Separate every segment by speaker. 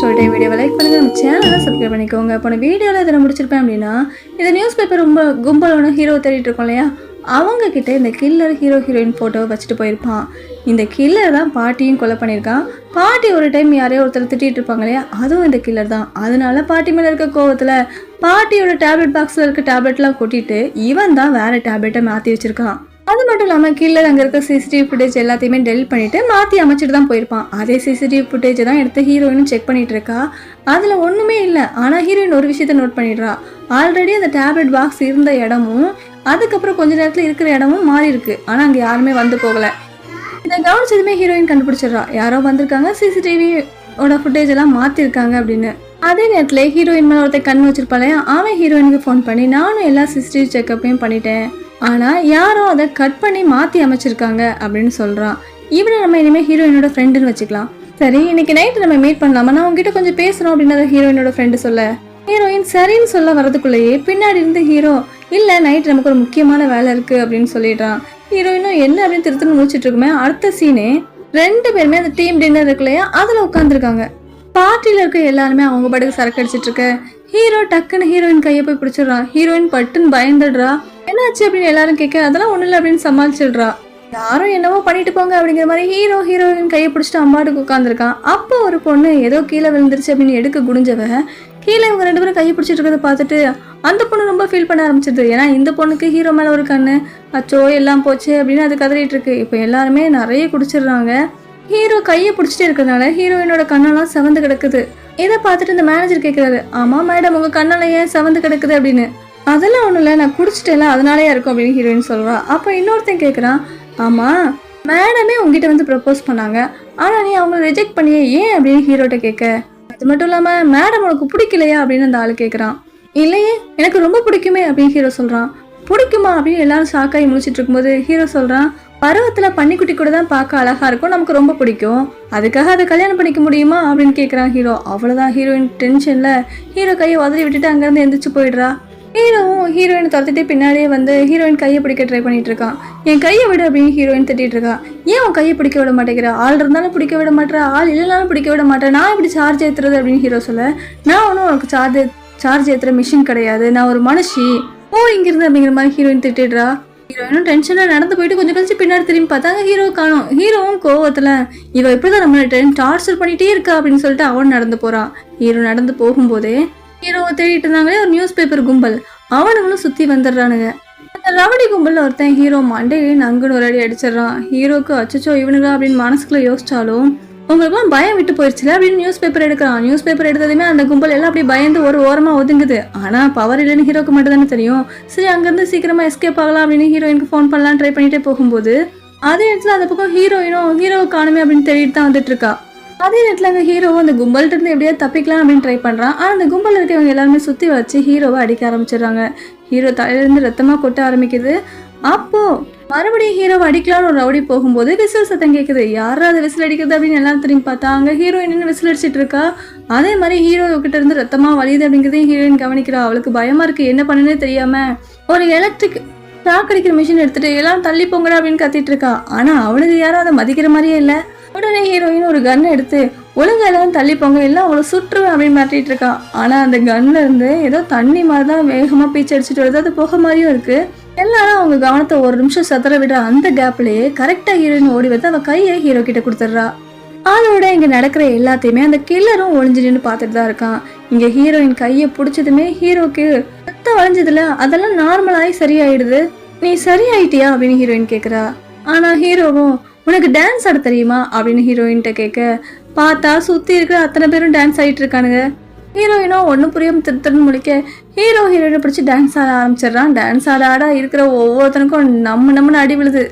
Speaker 1: சொல்லிட்டு வீடியோவை லைக் பண்ணுங்கள் நம்ம சேனலை சப்ஸ்கிரைப் பண்ணிக்கோங்க. போன வீடியோவில் இதில் முடிச்சிருப்பேன் அப்படின்னா இந்த நியூஸ் பேப்பர் ரொம்ப கும்பலோட ஹீரோ தேடிட்டு இருக்கோம் இல்லையா? அவங்கக்கிட்ட இந்த கில்லர் ஹீரோ ஹீரோயின் ஃபோட்டோவை வச்சுட்டு போயிருப்பான். இந்த கில்லர் தான் பாட்டியும் கொலை பண்ணியிருக்கான். பாட்டி ஒரு டைம் யாரையோ ஒருத்தர் திட்டிகிட்டு இருப்பாங்க இல்லையா? அதுவும் இந்த கில்லர் தான். அதனால பாட்டி மேலே இருக்க கோவத்தில் பாட்டியோட டேப்லெட் பாக்ஸில் இருக்க டேப்லெட்லாம் கொட்டிட்டு இவன் தான் வேறு டேப்லெட்டை மாற்றி வச்சுருக்கான். அது மட்டும் இல்லாமல் கீழே அங்கே இருக்க சிசிடிவி ஃபுட்டேஜ் எல்லாத்தையுமே டெலிட் பண்ணிட்டு மாற்றி அமைச்சிட்டு தான் போயிருப்பான். அதே சிசிடிவி ஃபுட்டேஜை தான் எடுத்து ஹீரோயினும் செக் பண்ணிட்டு இருக்கா. அதில் ஒன்றுமே இல்லை. ஆனால் ஹீரோயின் ஒரு விஷயத்த நோட் பண்ணிடுறா. ஆல்ரெடி அந்த டேப்லெட் பாக்ஸ் இருந்த இடமும் அதுக்கப்புறம் கொஞ்ச நேரத்தில் இருக்கிற இடமும் மாறி இருக்கு. ஆனால் அங்கே யாருமே வந்து போகலை. இதை கவனிச்சதுமே ஹீரோயின் கண்டுபிடிச்சிடுறா. யாரோ வந்திருக்காங்க சிசிடிவியோட ஃபுட்டேஜ் எல்லாம் மாற்றிருக்காங்க அப்படின்னு. அதே நேரத்தில் ஹீரோயின் மேலே ஒருத்தன் கண் வச்சிருப்பாளையா அவன் ஹீரோயினுக்கு ஃபோன் பண்ணி நானும் எல்லா சிசிடிவி செக்கப்பையும் பண்ணிட்டேன். ஆனால் யாரோ அதை கட் பண்ணி மாற்றி அமைச்சிருக்காங்க அப்படின்னு சொல்கிறான் இவனை நம்ம இனிமேல் ஹீரோயினோட ஃப்ரெண்டுன்னு வச்சுக்கலாம். சரி இன்னைக்கு நைட்டு நம்ம மீட் பண்ணலாமா? நான் உங்ககிட்ட கொஞ்சம் பேசணும் அப்படின்னு அதை ஹீரோயினோட ஃப்ரெண்டு சொல்ல. ஹீரோயின் சரின்னு சொல்ல வரதுக்குள்ளேயே பின்னாடி இருந்து ஹீரோ இல்லை நைட் நமக்கு ஒரு முக்கியமான வேலை இருக்குது அப்படின்னு சொல்லிடுறான். ஹீரோயினும் என்ன? அப்படின்னு திருத்துன்னு முடிச்சுட்டு இருக்குமே அடுத்த சீனே ரெண்டு பேருமே அந்த டீம் டின்னர் இருக்கு இல்லையா அதில் உட்காந்துருக்காங்க பார்ட்டியில் இருக்க எல்லாருமே அவங்க பாட்டுக்கு சரக்கு அடிச்சிட்டு இருக்க. ஹீரோ டக்குன்னு ஹீரோயின் கையை போய் பிடிச்சிடுறான். ஹீரோயின் பட்டுன்னு பயந்துடுறா. என்னாச்சு அப்படின்னு எல்லாரும் கேட்க அதெல்லாம் ஒன்றும் இல்லை அப்படின்னு சமாளிச்சிடுறா. யாரும் என்னவோ பண்ணிட்டு போங்க அப்படிங்கிற மாதிரி ஹீரோ ஹீரோயின் கையை பிடிச்சிட்டு அம்மாட்டுக்கு உட்காந்துருக்கான் அப்போ ஒரு பொண்ணு ஏதோ கீழே விழுந்துருச்சு அப்படின்னு எடுக்க குடிஞ்சவ கீழே இவங்க ரெண்டு பேரும் கையை பிடிச்சிட்டு இருக்கிறத பார்த்துட்டு அந்த பொண்ணு ரொம்ப ஃபீல் பண்ண ஆரம்பிச்சிது ஏன்னா இந்த பொண்ணுக்கு ஹீரோ மேலே ஒரு கண்ணு அச்சோ எல்லாம் போச்சு அப்படின்னு அது கதறிட்டு இருக்கு. இப்போ எல்லாருமே நிறைய குடிச்சிடுறாங்க. ஹீரோ கையை பிடிச்சிட்டே இருக்கிறதுனால ஹீரோயினோட கண்ணெல்லாம் செவந்து கிடக்குது. இதை பார்த்துட்டு இந்த மேனேஜர் கேட்குறாரு ஆமாம் மேடம் உங்கள் கண்ணெல்லாம் ஏன் செவந்து கிடக்குது? அப்படின்னு. அதெல்லாம் ஒன்றும் இல்லை நான் குடிச்சிட்டேல அதனாலேயே இருக்கும் அப்படின்னு ஹீரோயின் சொல்கிறான் அப்போ இன்னொருத்தன் கேட்குறான் ஆமாம் மேடமே உங்ககிட்ட வந்து ப்ரப்போஸ் பண்ணாங்க. ஆனால் நீ அவங்கள ரிஜெக்ட் பண்ணியே ஏன் அப்படின்னு ஹீரோட்ட கேட்க அது மட்டும் இல்லாமல் மேடம் உனக்கு பிடிக்கலையா? அப்படின்னு அந்த ஆள் கேட்குறான் இல்லையே எனக்கு ரொம்ப பிடிக்குமே அப்படின்னு ஹீரோ சொல்கிறான் பிடிக்குமா? அப்படின்னு எல்லாரும் ஷாக்காகி முடிச்சிட்டு இருக்கும்போது ஹீரோ சொல்கிறான் பருவத்தில் பன்னிக்குட்டி கூட தான் பார்க்க அழகாக இருக்கும் நமக்கு ரொம்ப பிடிக்கும். அதுக்காக அதை கல்யாணம் பண்ணிக்க முடியுமா? அப்படின்னு கேட்குறான் ஹீரோ அவ்வளோதான் ஹீரோயின் டென்ஷனில் ஹீரோ கையை உதறி விட்டுட்டு அங்கேருந்து எந்திரிச்சு போயிடுறா. ஹீரோவும் ஹீரோயினை துரத்திட்டு பின்னாடியே வந்து ஹீரோயின் கையை பிடிக்க ட்ரை பண்ணிட்டு இருக்கான் என் கையை விட அப்படின்னு ஹீரோயின் திட்டிட்டு இருக்கா ஏன் உன் கையை பிடிக்க விட மாட்டேங்கிற? ஆள் இருந்தாலும் பிடிக்க விட மாட்டேற ஆள் இல்லைனாலும் பிடிக்க விட மாட்டேன் நான் இப்படி சார்ஜ் ஏற்றுறது அப்படின்னு ஹீரோ சொல்ல நான் ஒன்றும் உனக்கு சார்ஜ் சார்ஜ் ஏற்றுற மிஷின் கிடையாது. நான் ஒரு மனுஷி. ஓ இங்கிருந்து அப்படிங்கிற மாதிரி ஹீரோயின் திட்டிடுறா. ஹீரோயினும் டென்ஷனாக நடந்து போயிட்டு கொஞ்சம் கழிச்சு பின்னாடி திரும்பி பார்த்தாங்க ஹீரோ காணும். ஹீரோவும் கோவத்தில் இவ இப்படிதான் நம்மளை டென் டார்ச்சர் பண்ணிகிட்டே இருக்கா அப்படின்னு சொல்லிட்டு அவன் நடந்து போகிறான் ஹீரோ நடந்து போகும்போதே ஹீரோவை தேடிட்டு இருந்தாங்களே ஒரு நியூஸ் பேப்பர் கும்பல். அவனுங்களும் சுற்றி வந்துடுறானுங்க. அந்த ரவடி கும்பலில் ஒருத்தன் ஹீரோ மண்டையே நங்குன்னு ஒரு அடி அடிச்சிடுறான். ஹீரோக்கு அச்சச்சோ இவனுங்களா அப்படின்னு மனசுக்குள்ள யோசிச்சாலும் உங்களுக்குலாம் பயம் விட்டு போயிடுச்சுல அப்படின்னு நியூஸ் பேப்பர் எடுக்கிறான். நியூஸ் பேப்பர் எடுத்ததுமே அந்த கும்பல் எல்லாம் அப்படியே பயந்து ஒரு ஓரமாக ஒதுங்குது. ஆனால் பவர் இல்லைன்னு ஹீரோக்கு மட்டும் தானே தெரியும். சரி அங்கேருந்து சீக்கிரமாக எஸ்கேப் ஆகலாம் அப்படின்னு ஹீரோயினுக்கு ஃபோன் பண்ணலாம் ட்ரை பண்ணிட்டே போகும்போது அதே இடத்துல அந்த பக்கம் ஹீரோயினும் ஹீரோவை காணுமே அப்படின்னு தேடிட்டு தான் வந்துட்டு இருக்கா. அதே நேரத்தில் அந்த ஹீரோவும் அந்த கும்பல்கிட்ட இருந்து எப்படியாவது தப்பிக்கலாம் அப்படின்னு ட்ரை பண்ணுறான் ஆனால் அந்த கும்பல் இருக்கவங்க எல்லாருமே சுற்றி வச்சு ஹீரோவை அடிக்க ஆரம்பிச்சிடுறாங்க. ஹீரோ தலையிலேருந்து ரத்தமாக கொட்ட ஆரம்பிக்குது. அப்போ மறுபடியும் ஹீரோவை அடிக்கலாம்னு ஒரு ரவுடி போகும்போது விசில் சத்தம் கேட்குது யாரும் அது விசில் அடிக்குது அப்படின்னு எல்லாரும் திரும்பி பார்த்தா அங்கே ஹீரோயின் விசில் அடிச்சிட்டு இருக்கா? அதே மாதிரி ஹீரோ கிட்ட இருந்து ரத்தமாக வலியுது அப்படிங்கிறதையும் ஹீரோயின் கவனிக்கிறா. அவளுக்கு பயமா இருக்கு. என்ன பண்ணுன்னே தெரியாம ஒரு எலக்ட்ரிக் ஷாக் அடிக்கிற மிஷின் எடுத்துட்டு எல்லாம் தள்ளி போங்கடா அப்படின்னு கத்திட்டு இருக்கா. ஆனா அவனுக்கு யாரும் அதை மதிக்கிற மாதிரியே இல்லை. உடனே ஹீரோயின் ஒரு கன் எடுத்து ஒழுங்கெல்லாம் தள்ளி போங்க எல்லாம் அவளை சுற்றுவேன் அப்படின்னு மாட்டிட்டு இருக்கான் ஆனால் அந்த கன்ல இருந்து ஏதோ தண்ணி மாதிரி தான் வேகமாக பீச்சு அடிச்சுட்டு வருது. அது போக மாதிரியும் இருக்கு. எல்லாரும் அவங்க கவனத்தை ஒரு நிமிஷம் சத்தர விட அந்த கேப்லயே கரெக்டா ஹீரோயின் ஓடி வந்து அவ கையை ஹீரோ கிட்ட கொடுத்துட்றா. அதோட இங்க நடக்கிற எல்லாத்தையுமே அந்த கில்லரும் ஒளிஞ்சு நின்று பார்த்துட்டு தான் இருக்கான். இங்க ஹீரோயின் கையை பிடிச்சதுமே ஹீரோக்கு ரத்தம் வளைஞ்சதுல அதெல்லாம் நார்மலாகி சரியாயிடுது. நீ சரியாயிட்டியா? அப்படின்னு ஹீரோயின் கேட்குறா ஆனால் ஹீரோவும் உனக்கு டான்ஸ் ஆட தெரியுமா? அப்படின்னு ஹீரோயின்கிட்ட கேட்க பார்த்தா சுத்தி இருக்கிற அத்தனை பேரும் டான்ஸ் ஆகிட்டு இருக்கானுங்க. ஹீரோயினோ ஒன்றும் புரியாமல் திருத்தன் முடிக்க ஹீரோ ஹீரோயினை பிடிச்சி டான்ஸ் ஆட ஆரம்பிச்சிடுறான். டான்ஸ் ஆட ஆட இருக்கிற ஒவ்வொருத்தனுக்கும் நம்ம நம்மன்னு அடி விழுது.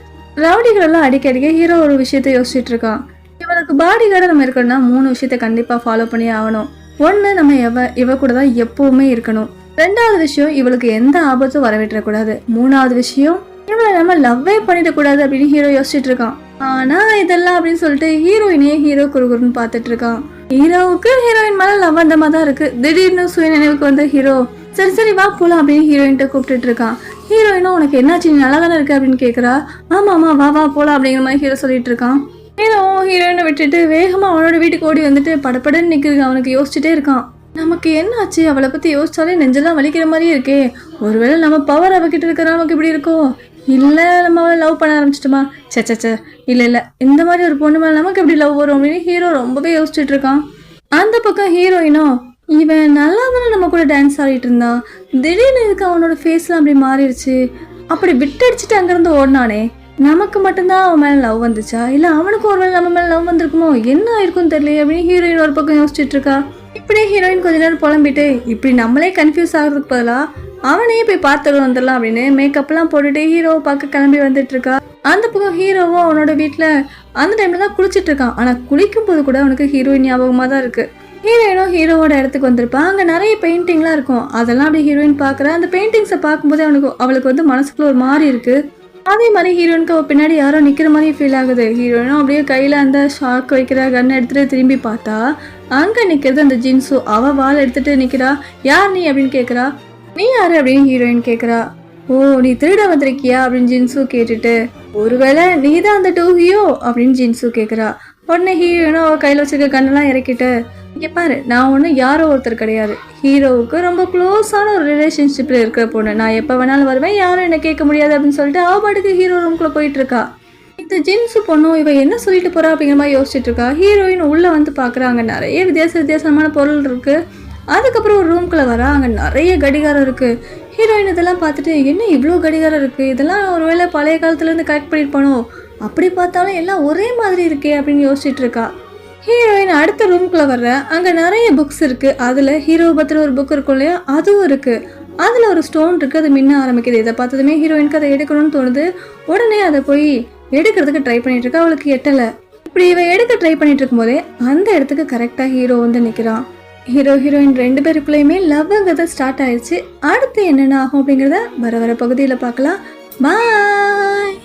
Speaker 1: ரவுடிகளெல்லாம் அடிக்க அடிக்க ஹீரோ ஒரு விஷயத்த யோசிச்சுட்டு இருக்கான். இவளுக்கு பாடி கார்டை நம்ம இருக்கணும்னா மூணு விஷயத்த கண்டிப்பாக ஃபாலோ பண்ணி ஆகணும். ஒன்று நம்ம எவ இவ கூட தான் எப்பவுமே இருக்கணும். ரெண்டாவது விஷயம் இவளுக்கு எந்த ஆபத்தும் வரவேற்றக்கூடாது. மூணாவது விஷயம் இவளை நம்ம லவ்வே பண்ணிடக்கூடாது அப்படின்னு ஹீரோ யோசிச்சுட்டு இருக்கான். ஆனா இதெல்லாம் அப்படின்னு சொல்லிட்டு ஹீரோயினே ஹீரோ குறுகுறுன்னு பார்த்துட்டு இருக்கான். ஹீரோவுக்கு ஹீரோயின் மேல லவ் வந்தமா தான் இருக்கு. திடீர்னு சுய நினைவுக்கு வந்த ஹீரோ சரி சரி வா போலாம் அப்படின்னு ஹீரோயின்ட்ட கூப்பிட்டுட்டு இருக்கான். ஹீரோயினும் உனக்கு என்னாச்சு? நீ நல்லா தானே இருக்கு? அப்படின்னு கேக்குறா. ஆமா ஆமா வா வா போலாம் அப்படிங்கிற மாதிரி ஹீரோ சொல்லிட்டு இருக்கான். ஹீரோவும் ஹீரோயினை விட்டுட்டு வேகமாக அவனோட வீட்டுக்கு ஓடி வந்துட்டு படபடன்னு நிற்குது அவனுக்கு யோசிச்சுட்டே இருக்கான். நமக்கு என்னாச்சு? அவளை பற்றி யோசிச்சாலே நெஞ்செல்லாம் வலிக்கிற மாதிரியே இருக்கே. ஒருவேளை நம்ம பவர் அவகிட்ட இருக்கிற நமக்கு இப்படி இருக்கோ? இல்லை நம்ம அவளை லவ் பண்ண ஆரம்பிச்சிட்டோமா? சே சே இல்லை இல்லை. இந்த மாதிரி ஒரு பொண்ணு மேலே நமக்கு எப்படி லவ் வரும் அப்படின்னு ஹீரோ ரொம்பவே யோசிச்சுட்டு இருக்கான். அந்த பக்கம் ஹீரோயினும் இவன் நல்லா தானே நம்ம கூட டான்ஸ் ஆடிட்டு இருந்தான். திடீர்னு இதுக்கு அவனோட ஃபேஸ்லாம் அப்படி மாறிடுச்சு? அப்படி விட்டடிச்சிட்டு அங்கேருந்து ஓடினானே. நமக்கு மட்டும்தான் அவன் மேலே லவ் வந்துச்சா? இல்லை அவனுக்கும் ஒரு வேளை நம்ம மேலே லவ் வந்திருக்குமோ? என்ன ஆயிருக்கும் தெரியல அப்படின்னு ஹீரோயின் ஒரு பக்கம் யோசிச்சுட்டு இருக்கா. இப்படியே ஹீரோயின் கொஞ்ச நேரம் புலம்பிட்டு இப்படி நம்மளே கன்ஃபியூஸ் ஆகிறதுக்கு பதிலாக அவனையே போய் பார்த்துட்டு வந்துடலாம் அப்படின்னு மேக்கப்லாம் போட்டுட்டு ஹீரோவை பார்க்க கிளம்பி வந்துட்டு இருக்கா. அந்த பக்கம் ஹீரோவும் அவனோட வீட்டில் அந்த டைமில் தான் குளிச்சுட்டு இருக்கான். ஆனால் குளிக்கும் போது கூட அவனுக்கு ஹீரோயின் ஞாபகமாக தான் இருக்குது ஹீரோயினும் ஹீரோவோட இடத்துக்கு வந்திருப்பான் அங்கே நிறைய பெயிண்டிங்லாம் இருக்கும். அதெல்லாம் அப்படி ஹீரோயின் பார்க்குற அந்த பெயிண்டிங்ஸை பார்க்கும்போது அவனுக்கு அவளுக்கு வந்து மனசுக்குள்ள ஒரு மாதிரி இருக்குது அதே மாதிரி ஹீரோயினுக்கு அவள் பின்னாடி யாரோ நிற்கிற மாதிரி ஃபீல் ஆகுது. ஹீரோயினும் அப்படியே கையில் அந்த ஷாக் வைக்கிற கன் எடுத்துகிட்டு திரும்பி பார்த்தா அங்கே நிற்கிறது அந்த ஜீன்ஸு அவள் வாள் எடுத்துகிட்டு நிற்கிறா யார் நீ? அப்படின்னு கேட்குறா நீ யாரு? அப்படின்னு ஹீரோயின் கேட்குறா ஓ நீ திருட வந்திருக்கியா? அப்படின்னு ஜின்சு கேட்டுட்டு ஒருவேளை நீ தான் அந்த டூஹியோ அப்படின்னு ஜின்சு கேட்குறா உடனே ஹீரோயினும் அவள் கையில் வச்சிருக்க கண்ணெல்லாம் இறக்கிட்டு இங்கே பாரு நான் ஒன்றும் யாரோ ஒருத்தர் கிடையாது. ஹீரோவுக்கு ரொம்ப க்ளோஸான ஒரு ரிலேஷன்ஷிப்பில் இருக்கிற பொண்ணு. நான் எப்போ வேணாலும் வருவேன் யாரும் என்ன கேட்க முடியாது அப்படின்னு சொல்லிட்டு அவ பாட்டுக்கு ஹீரோ ரூம்குள்ளே போயிட்டு இருக்கா. இந்த ஜின்ஸு பொண்ணும் இவன் என்ன சொல்லிட்டு போறா அப்படிங்கிற மாதிரி யோசிச்சுட்டு இருக்கா. ஹீரோயின் உள்ளே வந்து பார்க்குறாங்க நிறைய வித்தியாச வித்தியாசமான பொருள் இருக்கு. அதுக்கப்புறம் ஒரு ரூம்குள்ளே வரா அங்கே நிறைய கடிகாரம் இருக்கு. ஹீரோயின் இதெல்லாம் பார்த்துட்டு என்ன இவ்வளோ கடிகாரம் இருக்கு? இதெல்லாம் ஒருவேளை பழைய காலத்துலேருந்து கரெக்ட் பண்ணியிருப்பானோ? அப்படி பார்த்தாலும் எல்லாம் ஒரே மாதிரி இருக்கே அப்படின்னு யோசிச்சுட்டு இருக்கா. ஹீரோயின் அடுத்த ரூம்குள்ளே வர்ற அங்கே நிறைய புக்ஸ் இருக்கு. அதில் ஹீரோ பத்திர ஒரு புக் இருக்கும் இல்லையா? அதுவும் இருக்கு. அதில் ஒரு ஸ்டோன் இருக்கு அது மின்ன ஆரம்பிக்குது. இதை பார்த்ததுமே ஹீரோயினுக்கு அதை எடுக்கணும்னு தோணுது. உடனே அதை போய் எடுக்கிறதுக்கு ட்ரை பண்ணிட்டு இருக்கா? அவளுக்கு எட்டலை. இப்படி இவ எடுக்க ட்ரை பண்ணிட்டு இருக்கும்போதே அந்த இடத்துக்கு கரெக்டாக ஹீரோ வந்து நிற்கிறான் ஹீரோ ஹீரோயின் ரெண்டு பேருக்குள்ளேயுமே லவ்ங்கிறத ஸ்டார்ட் ஆயிடுச்சு அடுத்து என்னென்ன ஆகும் அப்படிங்கிறத வர வர பகுதியில் பார்க்கலாம். பாய்